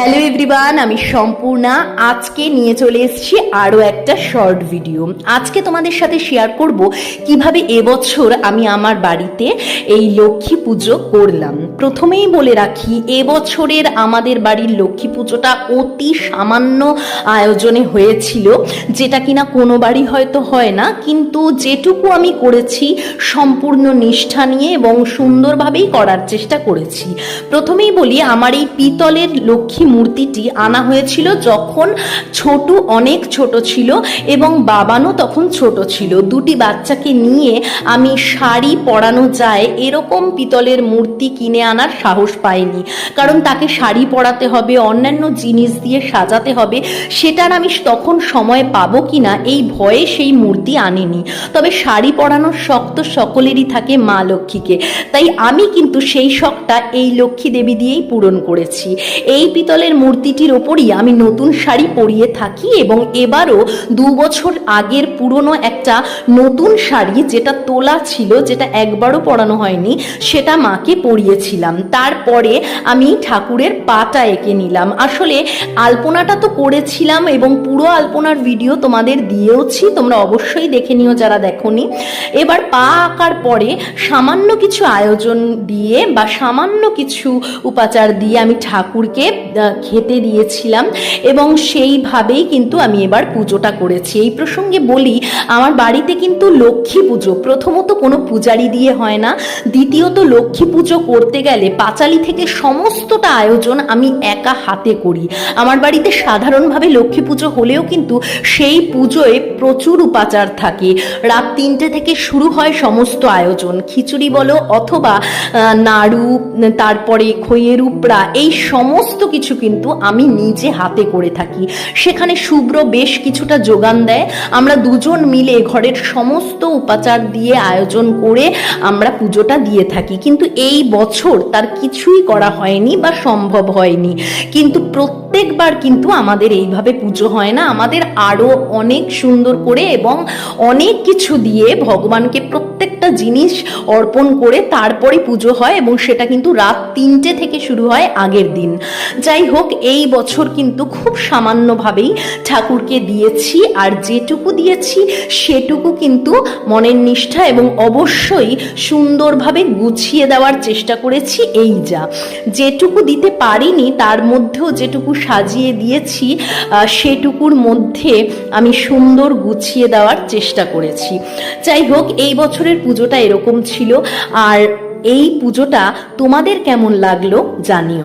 Hello everyone আমি সম্পূর্ণা। আজকে নিয়ে চলে এসেছি আরও একটা শর্ট ভিডিও আজকে তোমাদের সাথে শেয়ার করব কীভাবে এবছর আমি আমার বাড়িতে এই লক্ষ্মী পুজো করলাম। প্রথমেই বলে রাখি, এবছরের আমাদের বাড়ির লক্ষ্মী পুজোটা অতি সামান্য আয়োজনে হয়েছিল, যেটা কিনা কোনো বাড়ি হয়তো হয় না, কিন্তু যেটুকু আমি করেছি সম্পূর্ণ নিষ্ঠা নিয়ে এবং সুন্দরভাবেই করার চেষ্টা করেছি। প্রথমেই বলি, আমার এই পিতলের লক্ষ্মী মূর্তিটি আনা হয়েছিল যখন ছোট অনেক ছোট ছিল এবং বাবানও তখন ছোট ছিল। দুটি বাচ্চাকে নিয়ে আমি শাড়ি পরানো যায় এরকম পিতলের মূর্তি কিনে আনার সাহস পাইনি। কারণ তাকে শাড়ি পরাতে হবে, অন্যান্য জিনিস দিয়ে সাজাতে হবে, সেটার আমি তখন সময় পাবো কিনা এই ভয়ে সেই মূর্তি আনিনি। তবে শাড়ি পরানোর শখ তো সকলেরই থাকে মা লক্ষ্মীকে। তাই আমি কিন্তু সেই শখটা এই লক্ষ্মী দেবী দিয়েই পূরণ করেছি। এই পিতলের মূর্তিটির ওপরই আমি নতুন শাড়ি পরিয়ে থাকি এবং এবারও দু বছর আগের পুরনো একটা নতুন শাড়ি যেটা তোলা ছিল, যেটা একবারও পরানো হয়নি, সেটা মাকে পরিয়েছিলাম। তারপরে আমি ঠাকুরের পাটা এঁকে নিলাম। আসলে আলপনাটা তো করেছিলাম এবং পুরো আলপনার ভিডিও তোমাদের দিয়েওছি, তোমরা অবশ্যই দেখে নিও যারা দেখোনি। এবার পা আঁকার পরে সামান্য কিছু আয়োজন দিয়ে বা সামান্য কিছু উপাচার দিয়ে আমি ঠাকুরকে খেতে দিয়েছিলাম এবং সেইভাবেই কিন্তু আমি এবার পুজোটা করেছি। এই প্রসঙ্গে বলি, আমার বাড়িতে কিন্তু লক্ষ্মী পুজো, প্রথমত কোনো পূজারি দিয়ে হয় না। দ্বিতীয়ত লক্ষ্মী পুজো করতে গেলে পাঁচালি থেকে সমস্তটা আয়োজন আমি একা হাতে করি। আমার বাড়িতে সাধারণভাবে লক্ষ্মী পুজো হলেও কিন্তু সেই পুজোয় প্রচুর উপাচার থাকে। রাত তিনটে থেকে শুরু হয় সমস্ত আয়োজন। খিচুড়ি বলো অথবা নাড়ু, তারপরে খইয়ের উপড়া এই সমস্ত কিছু কিন্তু আমি নিজে হাতে করে থাকি। সেখানে শুভ্র বেশ কিছুটা যোগান দেয়। আমরা দুজন মিলে ঘরের সমস্ত উপাচার দিয়ে আয়োজন করে আমরা পুজোটা দিয়ে থাকি। কিন্তু এই বছর তার কিছুই করা হয়নি বা সম্ভব হয়নি। কিন্তু প্রত্যেকবার কিন্তু আমাদের এইভাবে পুজো হয় না। আমাদের আরও অনেক সুন্দর করে এবং অনেক কিছু দিয়ে ভগবানকে প্রত্যেকটা জিনিস অর্পণ করে তারপরে পুজো হয় এবং সেটা কিন্তু রাত তিনটে থেকে শুরু হয় আগের দিন। যাই হোক এই বছর কিন্তু খুব সামান্যভাবেই ঠাকুরকে দিয়েছি আর যেটুকু দিয়েছি সেটুকু কিন্তু মনের নিষ্ঠা এবং অবশ্যই সুন্দরভাবে গুছিয়ে দেওয়ার চেষ্টা করেছি এই যা। যেটুকু দিতে পারিনি, তার মধ্যেও যেটুকু সাজিয়ে দিয়েছি সেটুকুর মধ্যে আমি সুন্দর গুছিয়ে দেওয়ার চেষ্টা করেছি। যাই হোক এই বছরের পুজোটা এরকম ছিল। আর এই পুজোটা তোমাদের কেমন লাগল জানিও।